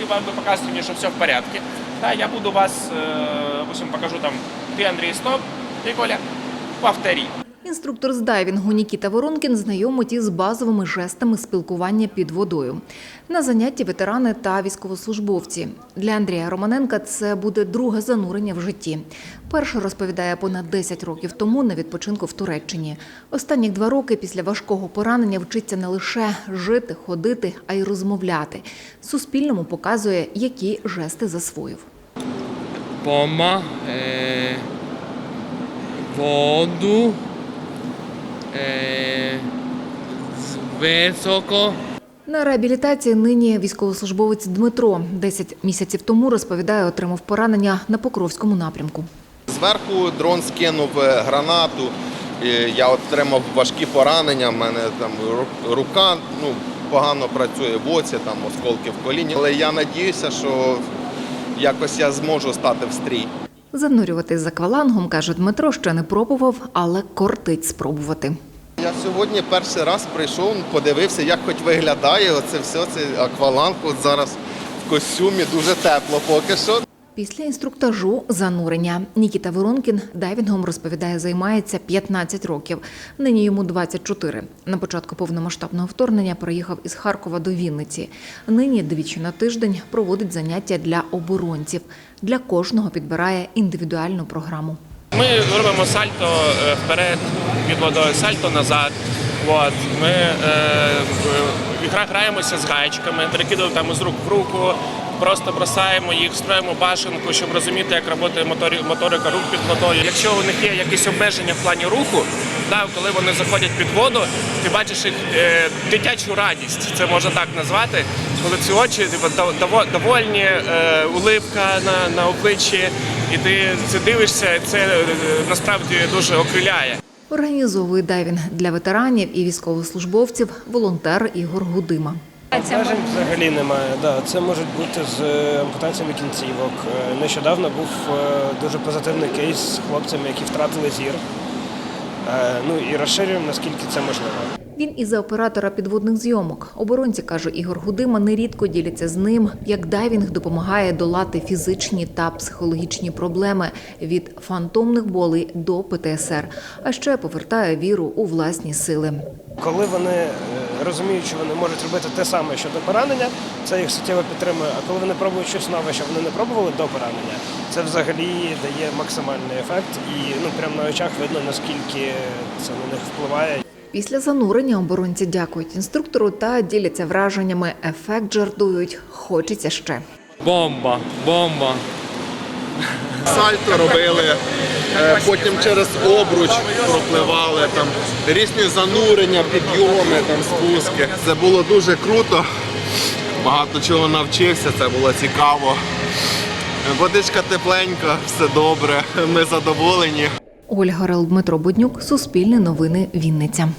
если вам вы показываете мне, что все в порядке, да, я буду вас, э, допустим, покажу там, ты, Андрей, стоп, ты, Коля, повтори. Інструктор з дайвінгу Нікіта Воронкін знайомить із базовими жестами спілкування під водою. На занятті ветерани та військовослужбовці. Для Андрія Романенка це буде друге занурення в житті. Перше розповідає понад 10 років тому на відпочинку в Туреччині. Останні два роки після важкого поранення вчиться не лише жити, ходити, а й розмовляти. Суспільному показує, які жести засвоїв. Bomba, е, воду, високо, На реабілітації нині військовослужбовець Дмитро 10 місяців тому розповідає, отримав поранення на Покровському напрямку. Зверху дрон скинув е, гранату. Я отримав важкі поранення. У мене там рука ну, погано працює в оці, там осколки в коліні. Але я надіюся, що якось я зможу стати в стрій. Занурюватись за аквалангом, каже Дмитро, ще не пробував, але кортить спробувати. Я сьогодні перший раз прийшов, подивився, як хоч виглядає оце все, це акваланг. От зараз в костюмі дуже тепло поки що. Після інструктажу занурення Нікіта Воронкін дайвінгом розповідає, займається 15 років. Нині йому 24. На початку повномасштабного вторгнення приїхав із Харкова до Вінниці. Нині двічі на тиждень проводить заняття для оборонців. Для кожного підбирає індивідуальну програму. Ми робимо сальто е, вперед під водою, сальто назад. От. Ми е, граємося з гаєчками, перекидуємо там із рук в руку, просто бросаємо їх, строїмо башенку, щоб розуміти, як працює моторика рук під водою. Якщо у них є якісь обмеження в плані руху, да, коли вони заходять під воду, ти бачиш їх е, дитячу радість, це можна так назвати. Коли ці очі дов- довольні, е, уливка на, на обличчі, і ти це дивишся, це е, насправді дуже окриляє. Організовує дайвінг для ветеранів і військовослужбовців волонтер Ігор Гудима. Обмежень взагалі немає. Да, це можуть бути з е, ампутаціями кінцівок. Е, Нещодавно був е, дуже позитивний кейс з хлопцями, які втратили зір. Ну і розширюємо, наскільки це можливо. Він і за оператора підводних зйомок. Оборонці, каже Ігор Гудима, нерідко діляться з ним, як дайвінг допомагає долати фізичні та психологічні проблеми від фантомних болей до ПТСР, а ще повертає віру у власні сили. Коли вони е, розуміють, що вони можуть робити те саме щодо поранення, це їх суттєво підтримує. А коли вони пробують щось нове, що вони не пробували до поранення, це взагалі дає максимальний ефект, і ну прямо на очах видно наскільки це на них впливає. Після занурення оборонці дякують інструктору та діляться враженнями. Ефект жартують. Хочеться ще. бомба, бомба. Сальто робили, е, потім через обруч пропливали, там різні занурення, підйоми, там спуски. Це було дуже круто. Багато чого навчився, це було цікаво. Водичка тепленька, все добре. Ми задоволені. Ольга Рел, Дмитро Буднюк, Суспільне новини, Вінниця.